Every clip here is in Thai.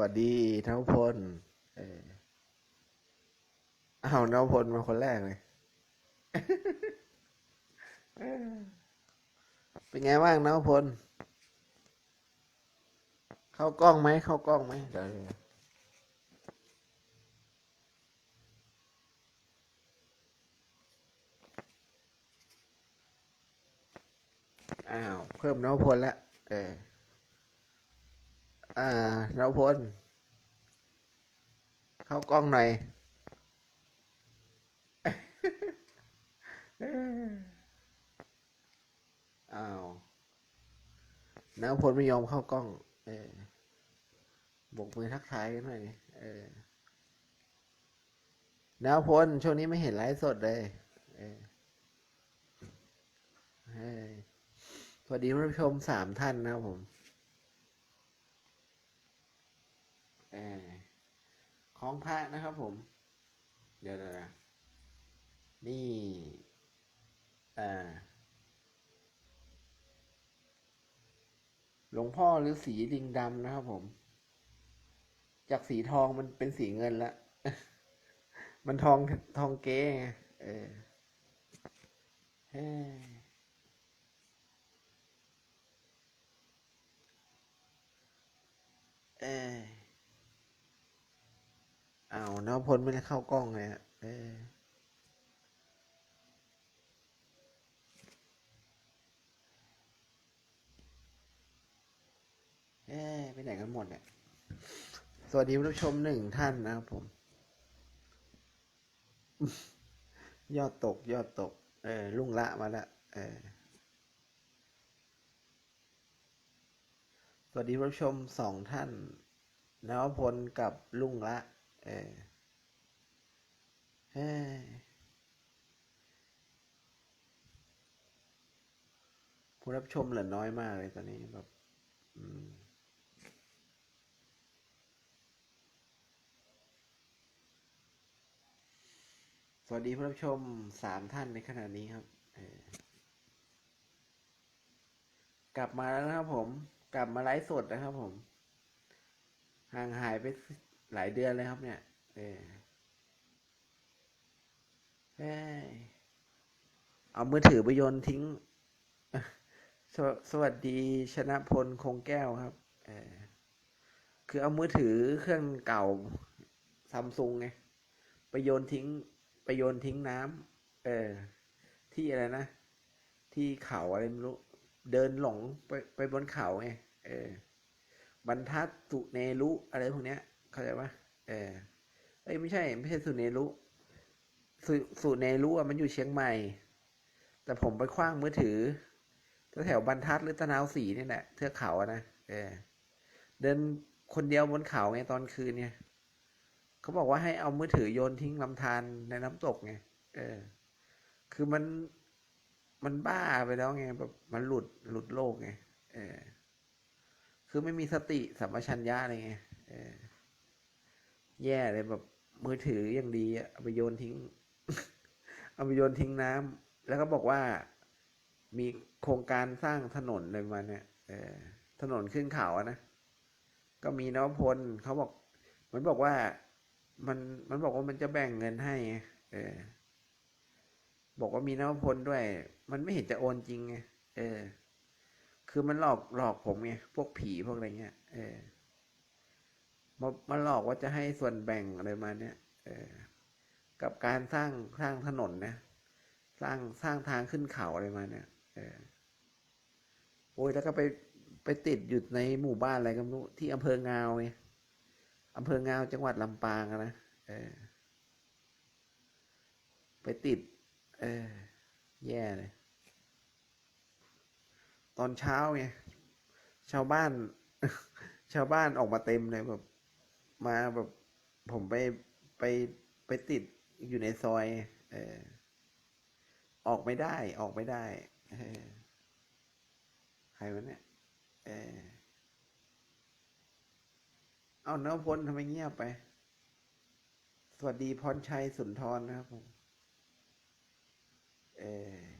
วัสดีนวพลเอออ้าวนวพลมาคนแรกเลย เป็นไงบ้างนวพล เข้ากล้องไหม เข้ากล้องไหมเดี๋ยวเดี๋ยวอ้าว เพิ่มนวพลละเออ อ่านวพล เข้ากล้องหน่อย อ้าวนวพลไม่ยอมเข้ากล้อง เออบกมือทักทายกันหน่อยเออนวพลช่วงนี้ไม่เห็นไลฟ์สดเลยเออสวัสดีผู้ชมสามท่านนะครับผม เอของพระนะครับผม เดี๋ยวนะนี่อ่าหลวงพ่อฤาษีลิงดำนะครับผม จากสีทองมันเป็นสีเงินละ มันทองทองเก๊ไงเออเฮ้ย เอ้ยอ้าวนวพลไม่ได้เข้ากล้องเลยอะเออเอ้ยไปไหนกันหมดเนี่ย สวัสดีผู้ชมหนึ่งท่านนะครับผม ยอดตก ยอดตก เออลุงละมาละ เออ สวัสดีผู้ชมสองท่านนวพลกับลุงละ เออเฮ้ผู้รับชมเหลือน้อยมากเลยตอนนี้แบบอืมสวัสดีผู้รับชมสามท่านในขณะนี้ครับเออกลับมาแล้วนะครับผม กลับมาไลฟ์สดนะครับผม ห่างหายไป หลายเดือนเลยครับเนี่ยเออเอามือถือไปโยนทิ้งสวสวัสดีชนะพลคงแก้วครับเออคือเอามือถือเครื่องเก่าซัมซุงไงไปโยนทิ้ง ไปโยนทิ้งน้ำเออ ที่อะไรนะ ที่เขาอะไรไม่รู้ เดินหลงไปไปบนเขาไงเออบรรทัดสุเนรุอะไรพวกเนี้ย เข้าใจปะเออเอ้ยไม่ใช่ ไม่ใช่สุเนรุสุสุเนรุอะมันอยู่เชียงใหม่ แต่ผมไปคว้างมือถือแถวบรรทัดหรือตะนาวสีนี่แหละเทือกเขาอะนะเออเดินคนเดียวบนเขาไงตอนคืนเนี่ยเขาบอกว่าให้เอามือถือโยนทิ้งลำธารในน้ำตกไงเออ คือมันมันบ้าไปแล้วไงแบบมันหลุดหลุดโลกไงเออ คือไม่มีสติสัมปชัญญะอะไรไงเออ แย่เลยแบบมือถืออย่างดีอะเอาไปโยนทิ้ง เอาไปโยนทิ้งน้ำแล้วก็บอกว่ามีโครงการสร้างถนนอะไรมาเนี้ยเออถนนขึ้นเขาอะนะ ก็มีนวพลเขาบอก มันบอกว่ามันมันบอกว่ามันจะแบ่งเงินให้ เออ บอกว่ามีนวพลด้วย มันไม่เห็นจะโอนจริงไงเออ คือมันหลอกหลอกผมไงพวกผีพวกอะไรเงี้ยเออ มามาหลอกว่าจะให้ส่วนแบ่งอะไรมาเนี้ยเออกับการสร้างสร้างถนนนะสร้างสร้างทางขึ้นเขาอะไรมาเนี่ยเออโอ้ยแล้วก็ไปไปติดอยู่ในหมู่บ้านอะไรก็ไม่รู้ที่อำเภองาวไงอำเภองาวจังหวัดลำปางนะเออ ไปติด เออ แย่เลย ตอนเช้าไงชาวบ้าน ชาวบ้านออกมาเต็มเลยแบบ มาแบบผมไปไปไปติดอยู่ในซอย เออ ออกไม่ได้ ออกไม่ได้ เออใครวะเนี่ย เออ เอาเนื้อพลทำไมเงียบไป สวัสดีพรชัยสุนทรนะครับผม เออ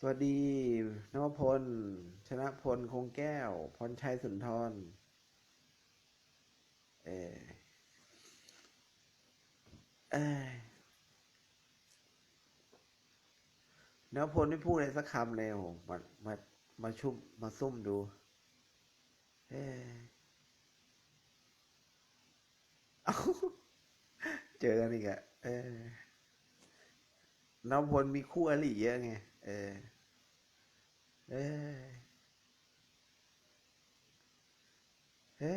สวัสดีนวพล ชนะพล คงแก้ว พรชัยสุนทร เออเอนวพลไม่พูดอะไรสักคำเลยโอ้โหมามา มาชุบมาซุ่มดู เอเอาเจอกันอีกอะเออนวพลมีคู่อริเยอะไง เออ เอ้ยเอ้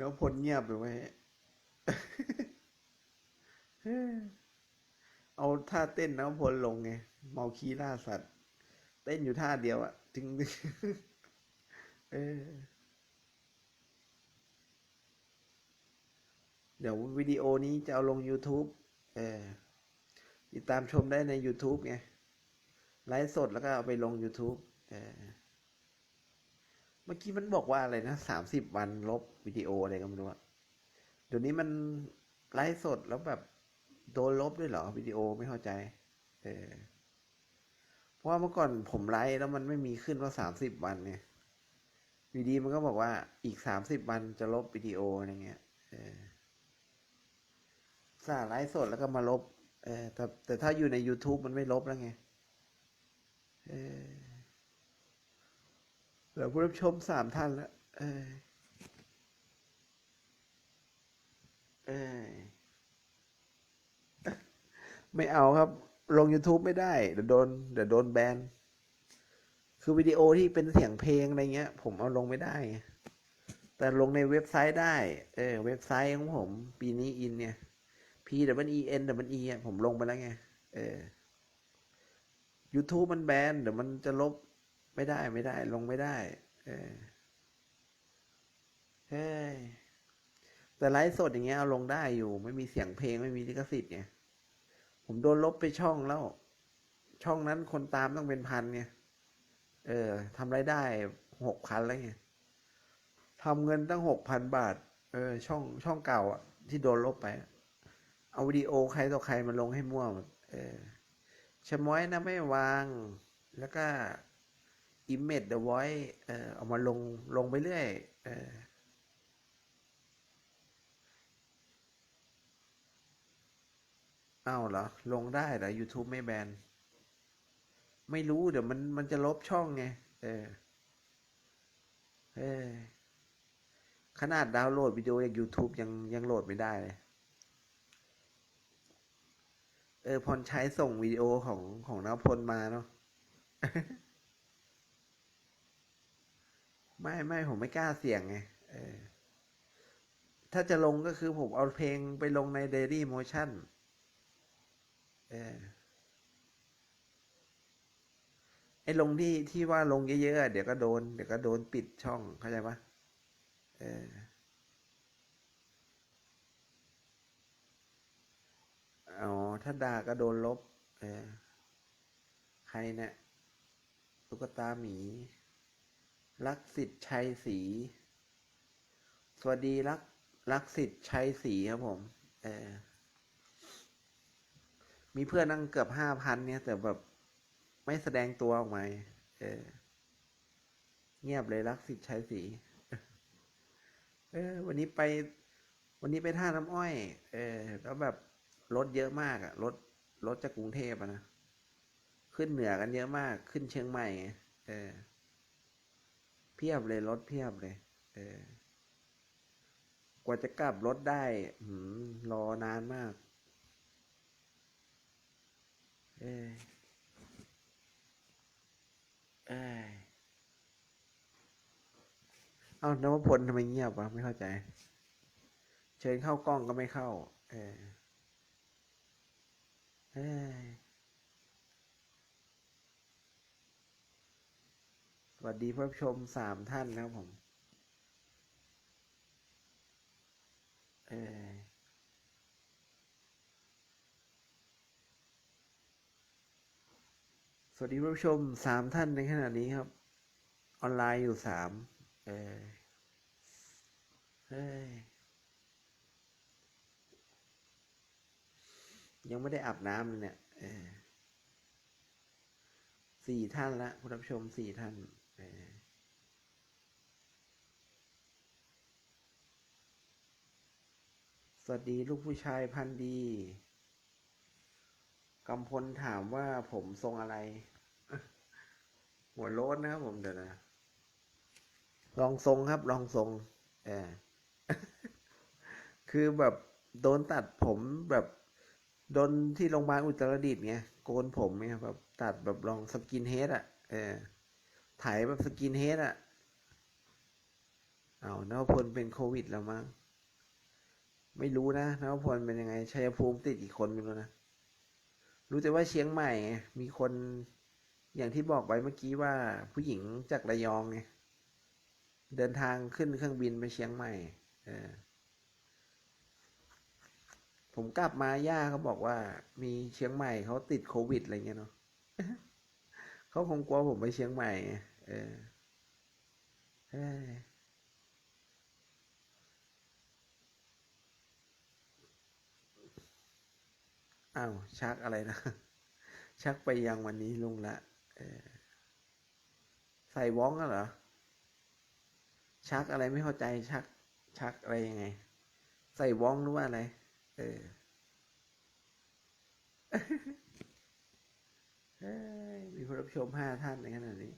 ยวพลเงียบไปไหมเอ้เอาท่าเต้นนวพลลงไง เมาคีล่าสัตว์ เต้นอยู่ท่าเดียวอะจึง เออเดี๋ยววิดีโอนี้จะเอาลง YouTube เออ ติดตามชมได้ใน YouTube ไง ไลฟ์สดแล้วก็เอาไปลง YouTube เเมื่อกี้มันบอกว่าอะไรนะสามสิบวันลบวิดีโออะไรก็ไม่รู้เดี๋ยวนี้มันไลฟ์สดแล้วแบบโดนลบด้วยเหรอวิดีโอไม่เข้าใจ เออเพราะว่าเมื่อก่อนผมไลฟ์แล้วมันไม่มีขึ้นว่าสามสิบวันเนี่ยวีดีมันก็บอกว่าอีกสามสิบวันจะลบวิดีโออะไรเงี้ย เออสาไลฟ์สดแล้วก็มาลบ เออแต่แต่ถ้าอยู่ใน YouTube มันไม่ลบแล้วไงเออเหลือผู้รับชมสามท่านแล้วเออเออไม่เอาครับ ลง YouTube ไม่ได้ เดี๋ยวโดนเดี๋ยวโดนแบน คือวิดีโอที่เป็นเสียงเพลงอะไรเงี้ย ผมเอาลงไม่ได้ แต่ลงในเว็บไซต์ได้ เออ เว็บไซต์ของผม ปีนี้อินเนี่ย P W E N W E อะผมลงไปแล้วไง เออ YouTube มันแบนเดี๋ยวมันจะลบไม่ได้ไม่ได้ ลงไม่ได้ เออเฮ้ยแต่ไลฟ์สดอย่างเงี้ยเอาลงได้อยู่ ไม่มีเสียงเพลงไม่มีลิขสิทธิ์ไงผมโดนลบไปช่องแล้ว ช่องนั้นคนตามต้องเป็นพันไงเออทำรายได้หกพันแล้วไงทำเงินตั้งหกพันบาท เออ ช่องช่องเก่าอะ ที่โดนลบไปอะ เอาวิดีโอใครต่อใครมาลงให้มั่วหมดเออชะม้อยนะไม่วาง แล้วก็อิมเมจเดอะไวเออเอามาลงลงไปเรื่อยเออเอ้าเหรอ ลงได้เหรอ YouTube ไม่แบน ไม่รู้เดี๋ยวมันมันจะลบช่องไง เออ เออ ขนาดดาวน์โหลดวิดีโอจาก YouTube ยังยังโหลดไม่ได้เลย เออพรใช้ส่งวิดีโอของของนพลมาเนาะไม่ไม่ผมไม่กล้าเสี่ยงไงเออ ถ้าจะลงก็คือผมเอาเพลงไปลงใน Daily Motion เออไอ้ลงที่ที่ว่าลงเยอะๆเดี๋ยวก็โดน เดี๋ยวก็โดนปิดช่องเข้าใจปะเออ อ๋อ ถ้าด่าก็โดนลบ เออ ใครเนี่ย ตุ๊กตาหมี รักสิทธิ์ชัยศรี สวัสดีรัก รักสิทธิ์ชัยศรีครับผม เออ มีเพื่อนนั่งเกือบห้าพันเนี่ย แต่แบบไม่แสดงตัวออกมา เออ เงียบเลยรักสิทธิ์ชัยศรี เออ วันนี้ไป วันนี้ไปท่าน้ำอ้อย เออ แล้วแบบ รถเยอะมากอะรถรถจากกรุงเทพอะนะ ขึ้นเหนือกันเยอะมาก ขึ้นเชียงใหม่ไงเออ เพียบเลยรถเพียบเลย เออ กว่าจะกลับรถได้หืมรอนานมาก เออเอยเอานวพลทำไมเงียบวะไม่เข้าใจ เชิญเข้ากล้องก็ไม่เข้า เออเอ้ย สวัสดีผู้ชมสามท่านนะครับผม เออสวัสดีผู้ชมสามท่านในขณะนี้ครับ ออนไลน์อยู่สามเออเฮ้ย ยังไม่ได้อาบน้ำเลยเนี่ยสี่ท่านละผู้รับชมสี่ท่านสวัสดีลูกผู้ชายพันธ์ดีกำพลถามว่าผมทรงอะไร หัวโล้นนะครับผมเดี๋ยวนะลองทรงครับ ลองทรงเออคือแบบโดนตัดผมแบบ โดนที่โรงพยาบาลอุตรดิตถ์ไงโกนผมไงแบบตัดแบบลองสกินเฮดอะเออถ่ายแบบสกินเฮดอะเอานวพลเป็นโควิดแล้วมั้งไม่รู้นะนวพลเป็นยังไงชัยภูมิติดอีกคนไม่รู้นะรู้แต่ว่าเชียงใหม่ไงมีคนอย่างที่บอกไปเมื่อกี้ว่าผู้หญิงจากระยองไงเดินทางขึ้นเครื่องบินไปเชียงใหม่ เออ ผมกลับมาย่าเขาบอกว่า มีเชียงใหม่เขาติดโควิดอะไรเงี้ยเนาะเขาคงกลัวผมไปเชียงใหม่ เออเอ้าวชักอะไรนะ ชักไปยังวันนี้ลุงละใส่ว้องกันเหรอ ชักอะไรไม่เข้าใจชัก ชักอะไรยังไง ใส่ว้องหรือว่าอะไร เออมีผู้รับชมห้าท่านในขณะนี้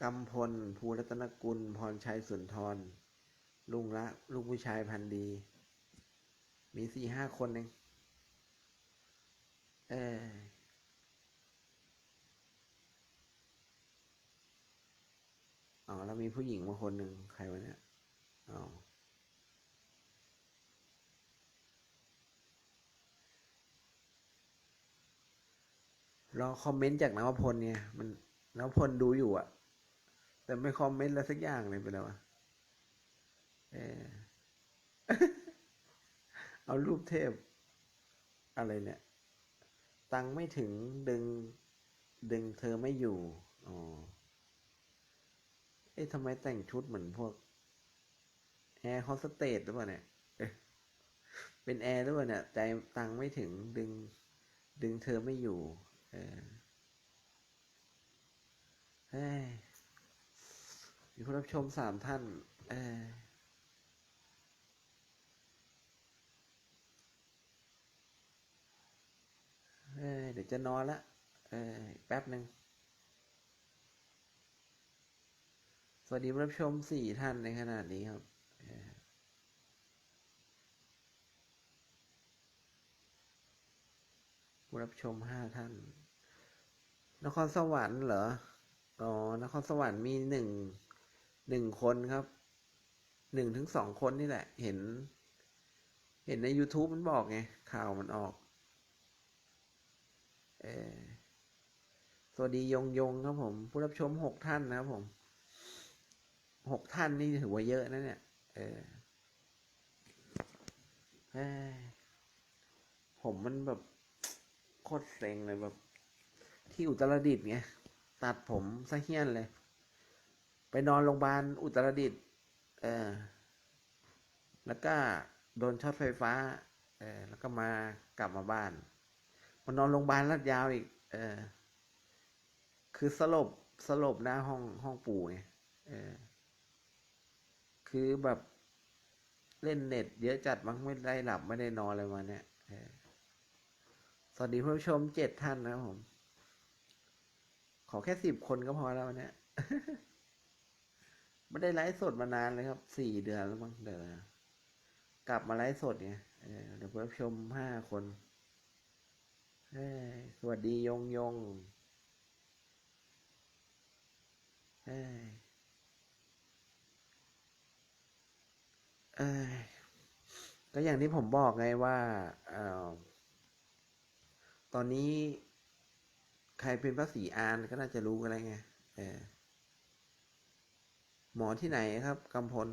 กำพล ภูรัตนกุล พรชัยสุนทร ลุงละ ลูกผู้ชายพันธ์ดี มีสี่ห้าคนเอง เออ อ๋อแล้วมีผู้หญิงมาคนหนึ่งใครวะเนี่ยอ๋อรอคอมเมนต์จากนวพลเนี่ย มันนวพลดูอยู่อะแต่ไม่คอมเมนต์อะไรสักอย่างเลยไปแล้วอะเออเอารูปเทพ อะไรเนี่ย ตังไม่ถึงดึง ดึงเธอไม่อยู่ อ๋อ เอ๊ะทำไมแต่งชุดเหมือนพวกแอร์โฮสเตสหรือเปล่าเนี่ย เป็นแอร์หรือเปล่าเนี่ยใจตังไม่ถึงดึง ดึงเธอไม่อยู่ เออเฮ้ยมีผู้รับชมสามท่าน เออเอ้ยเดี๋ยวจะนอนละ เออแป๊บหนึ่ง สวัสดีผู้รับชมสี่ท่านในขณะนี้ครับผู้รับชมห้าท่าน นครสวรรค์เหรอ อ๋อ นครสวรรค์มีหนึ่งหนึ่งคนครับ หนึ่งถึงสองคนนี่แหละ เห็น เห็นใน YouTube มันบอกไง ข่าวมันออก เออสวัสดียงยงครับผม ผู้รับชมหกท่านนะครับผม หกท่านนี่ถือว่าเยอะนะเนี่ย เออเฮ้ยผมมันแบบโคตรเซ็งเลยแบบ ที่อุตรดิตถ์ไงตัดผมซะเฮี้ยนเลย ไปนอนโรงพยาบาลอุตรดิตถ์เออ แล้วก็โดนช็อตไฟฟ้า เออ แล้วก็มากลับมาบ้านมานอนโรงพยาบาลลาดยาวอีก เออ คือสลบสลบหน้าห้องห้องปู่ไงเออ คือแบบเล่นเน็ตเยอะจัดมั้งไม่ได้หลับไม่ได้นอนอะไรมาเนี่ยสวัสดีผู้ชมเจ็ดท่านนะผม ขอแค่สิบคนก็พอแล้วเนี้ยไม่ได้ไลฟ์สดมานานเลยครับสี่เดือนแล้วมั้งเดี๋ยวนะกลับมาไลฟ์สดเนี่ยเดี๋ยวผู้ชมห้าคนสวัสดียงยงเฮ้ย เอ้ย ก็อย่างที่ผมบอกไงว่าอ่อตอนนี้ใครเป็นพระศรีอานก็น่าจะรู้กันแล้วไงหมอที่ไหนครับกำพล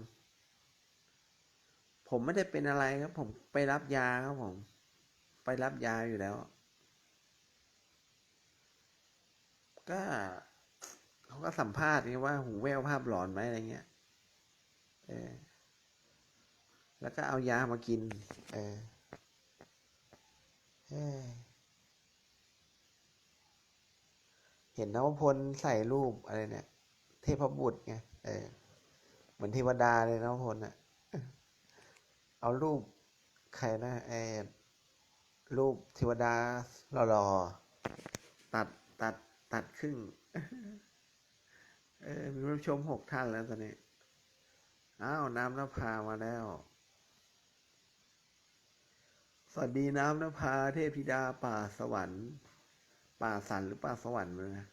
ผมไม่ได้เป็นอะไรครับ ผมไปรับยาครับผม ไปรับยาอยู่แล้ว ก็เขาก็สัมภาษณ์ไงว่า หูแว่วภาพหลอนไหมอะไรเงี้ย เออ แล้วก็เอายามากิน เออเห็นนวพลใส่รูปอะไรเนี่ย เทพบุตรไง เออ เหมือนเทวดาเลยนวพลอะเอารูปใครนะเออรูปเทวดาหล่อๆตัดตัดตัดครึ่ง เออมีผู้ชมหกท่านแล้วตอนนี้ อ้าว น้ำนภามาแล้ว สวัสดีน้ำนภาเทพธิดาป่าสวรรค์ ป่าสันหรือป่าสวรรค์เลยนะ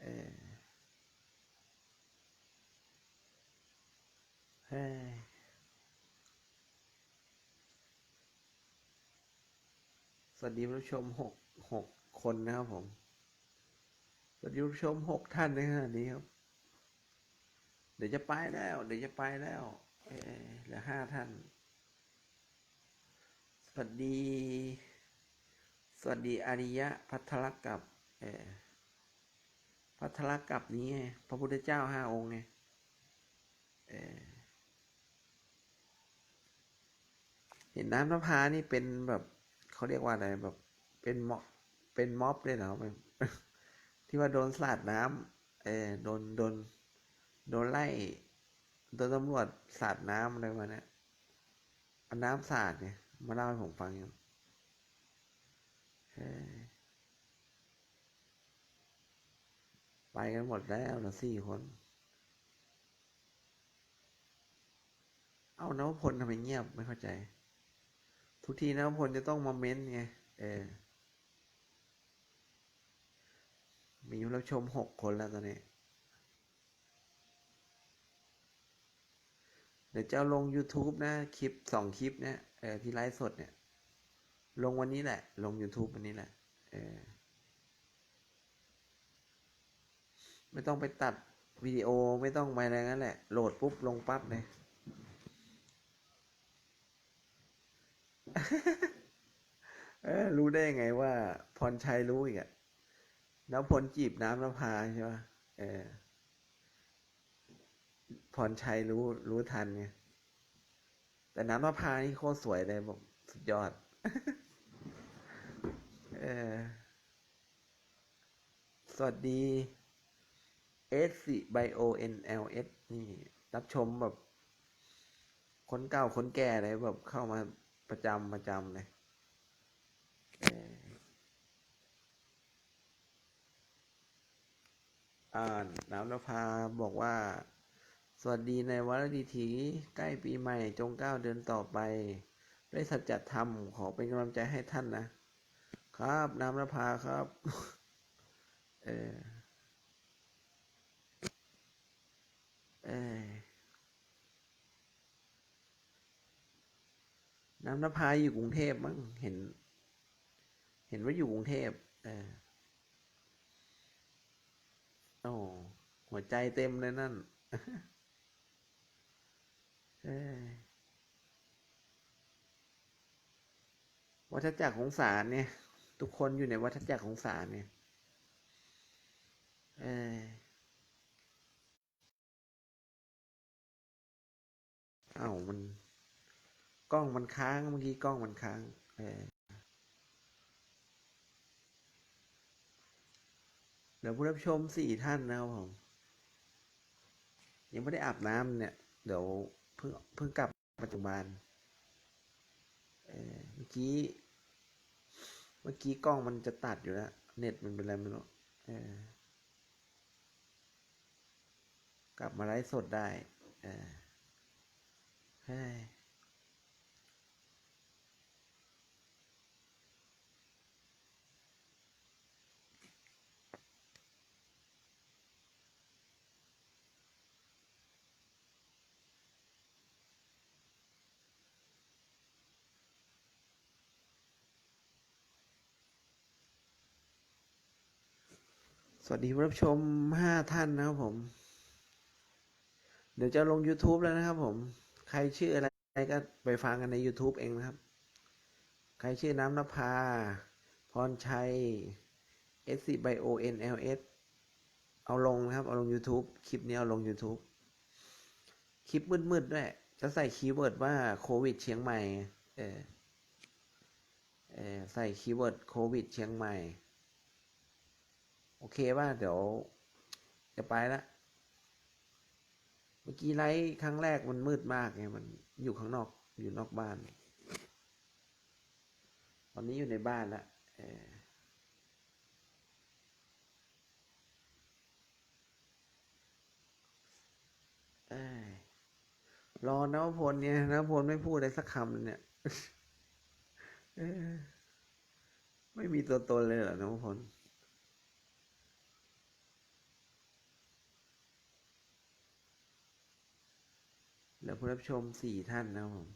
เออเฮ้สวัสดีผู้ชมหกหกคนนะครับผม สวัสดีผู้ชมหกท่านในขณะนี้ครับ เดี๋ยวจะไปแล้ว เดี๋ยวจะไปแล้ว เออเหลือห้าท่าน วัสดี สวัสดีอาริยะพัทรกับเออพัทรกับนี้ไงพระพุทธเจ้าห้าองค์ไงเออเห็นน้ำนภานี่เป็นแบบเขาเรียกว่าอะไรแบบ เป็นม็อบเป็นม็อบเลยเหรอที่ว่าโดนสาดน้ำเออโดนโดนโดนไล่โดนตำรวจสาดน้ำอะไรมาเนี่ยเอาน้ำสาดเนี่ย มาเล่าให้ผมฟังอยู่ไปกันหมดแล้วเหลือสี่คน เอานวพลทำไมเงียบไม่เข้าใจ ทุกทีนวพลจะต้องมาเม้นไง เออ มีผู้รับชมหกคนแล้วตอนนี้ เดี๋ยวจะเอาลง YouTube นะ คลิปสองคลิปเนี่ย เออที่ไลฟ์สดเนี่ย ลงวันนี้แหละ ลง YouTube วันนี้แหละ เออ ไม่ต้องไปตัดวิดีโอไม่ต้องไปอะไรงั้นแหละ โหลดปุ๊บ ลงปั๊บเลยเออรู้ได้ยังไงว่า พรชัยรู้อีกอะน้ำพลจีบน้ำน้ำพาใช่ป่ะเออพรชัยรู้รู้ทันไง แต่น้ำมะพร้าวนี่โคตรสวยเลยบอกสุดยอด เออ สวัสดี S C Bio N L S นี่ รับชมแบบ คนเก่าคนแก่เลยแบบเข้ามาประจำประจำเลยอ่านน้ำนภาบอกว่า วัสดีในวรดีถีใกล้ปีใหม่จงก้าวเดินต่อไป ด้วยสัจธรรมขอเป็นกำลังใจให้ท่านนะ ครับน้ำนภาครับ เออเออน้ำนภาอยู่กรุงเทพมั้งเห็น เห็นว่าอยู่กรุงเทพเออโอ้หัวใจเต็มเลยนั่น วัฏจักรของศาลเนี่ย ทุกคนอยู่ในวัฏจักรของศาลเนี่ยเอ้ยเอ้ามัน กล้องมันค้างเมื่อกี้กล้องมันค้างเออเดี๋ยวผู้รับชมสี่ท่านนะครับผมยังไม่ได้อาบน้ำเนี่ย เดี๋ยว เพิ่งเพิ่งกลับปัจจุบันเมื่อกี้ เมื่อกี้กล้องมันจะตัดอยู่แล้ว เน็ตมันเป็นอะไรไม่รู้กลับมาไลฟ์สดได้เออ สวัสดีผู้รับชมห้าท่านนะครับผม เดี๋ยวจะลง YouTube แล้วนะครับผม ใครชื่ออะไรก็ไปฟังกันใน YouTube เองนะครับ ใครชื่อน้ำนภา พรชัย S C B O N L S เอาลงนะครับ เอาลง YouTube คลิปนี้เอาลง YouTube คลิปมืดๆด้วย จะใส่คีย์เวิร์ดว่าโควิดเชียงใหม่ เออเออใส่คีย์เวิร์ดโควิดเชียงใหม่ เคป่ะเดี๋ยวจะไปละเมื่อกี้ไลฟ์ครั้งแรกมันมืดมากไงมันอยู่ข้างนอกอยู่นอกบ้าน ตอนนี้อยู่ในบ้านละเออเอ้ยรอนวพลเนี่ยนวพลไม่พูดอะไรสักคำเลยเนี่ยไม่มีตัวตนเลยเหรอนวพล เหลือผู้รับชมสี่ท่านนะครับผม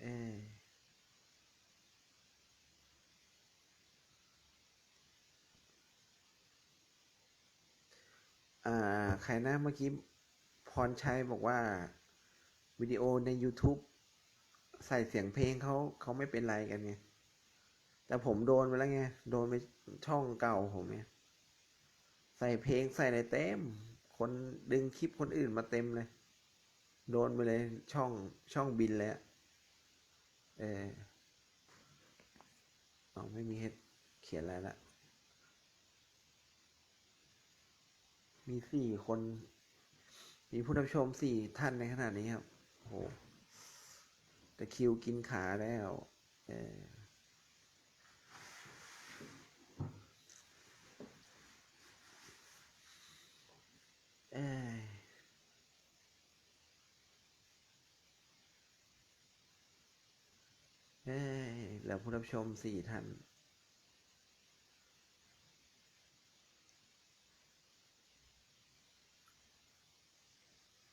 เออ่า ใครนะเมื่อกี้พรชัยบอกว่า วิดีโอใน YouTube ใส่เสียงเพลงเขาเขาไม่เป็นไรกันไง แต่ผมโดนไปแล้วไง โดนไปช่องเก่าผมไงใส่เพลงใส่อะไรเต็ม คนดึงคลิปคนอื่นมาเต็มเลย โดนไปเลยช่องช่องบินเลยอะเอออ๋อไม่มีให้เขียนอะไรละมีสี่คน มีผู้รับชมสี่ท่านในขณะนี้ครับโหแต่คิวกินขาแล้ว เออเอยเอ้ย แล้วผู้รับชมสี่ท่าน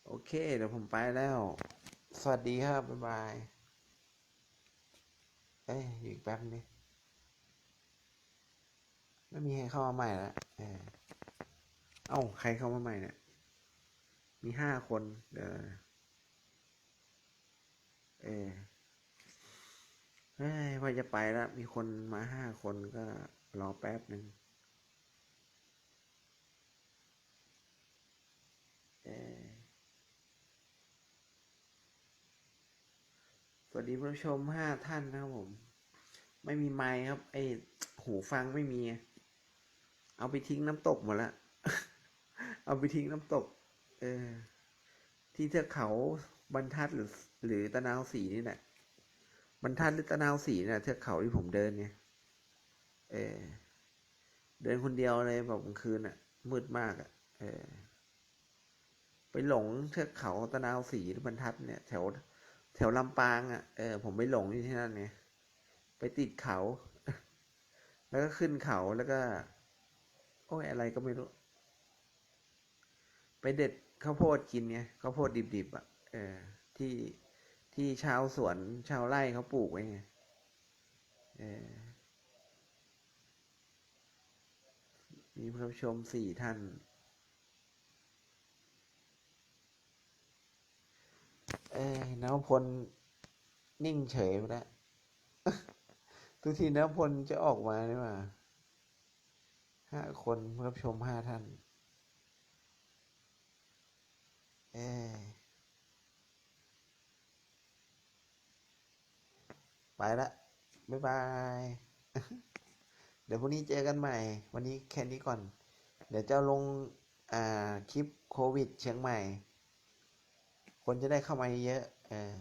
โอเค เดี๋ยวผมไปแล้ว สวัสดีครับ บ๊ายบาย เอ้ยอยู่อีกแป๊บนึงไม่มีใครเข้ามาใหม่แล้วเออเอ้า ใครเข้ามาใหม่เนี่ย มีห้าคนเดี๋ยวเออเฮ้ยว่าจะไปแล้ว มีคนมาห้าคนก็รอแป๊บหนึ่งเออสวัสดีผู้ชมห้าท่านนะครับผม ไม่มีไมค์ครับ ไอหูฟังไม่มี เอาไปทิ้งน้ำตกหมดละ เอาไปทิ้งน้ำตก เออ ที่เทือกเขาบรรทัดหรือ หรือตะนาวสีนี่แหละบรรทัดหรือตะนาวสีนี่ยเทือกเขาที่ผมเดินไงเออ เดินคนเดียวเลยแบบกลางคืนอะ มืดมากอะ เออ ไปหลงเทือกเขาตะนาวสีหรือบรรทัดเนี่ย แถว แถวลำปางอะเออผมไปหลงอยู่ที่นั่นไงไปติดเขา แล้วก็ขึ้นเขาแล้วก็ โอ้ยอะไรก็ไม่รู้ ไปเด็ด ข้าวโพดกินไงข้าวโพดดิบๆอะเออที่ที่ชาวสวนชาวไร่เขาปลูกไว้ไงเออมีผู้ชมสี่ท่าน เอ้ยนวพลนิ่งเฉยไปแล้ว ทุกทีนวพลจะออกมาได้ว่าห้าคนรับชมห้าท่าน เอ้ยไปละ บ๊ายบาย เดี๋ยวพรุ่งนี้เจอกันใหม่ วันนี้แค่นี้ก่อน เดี๋ยวจะลงอ่าคลิปโควิดเชียงใหม่ คนจะได้เข้ามาเยอะๆเออ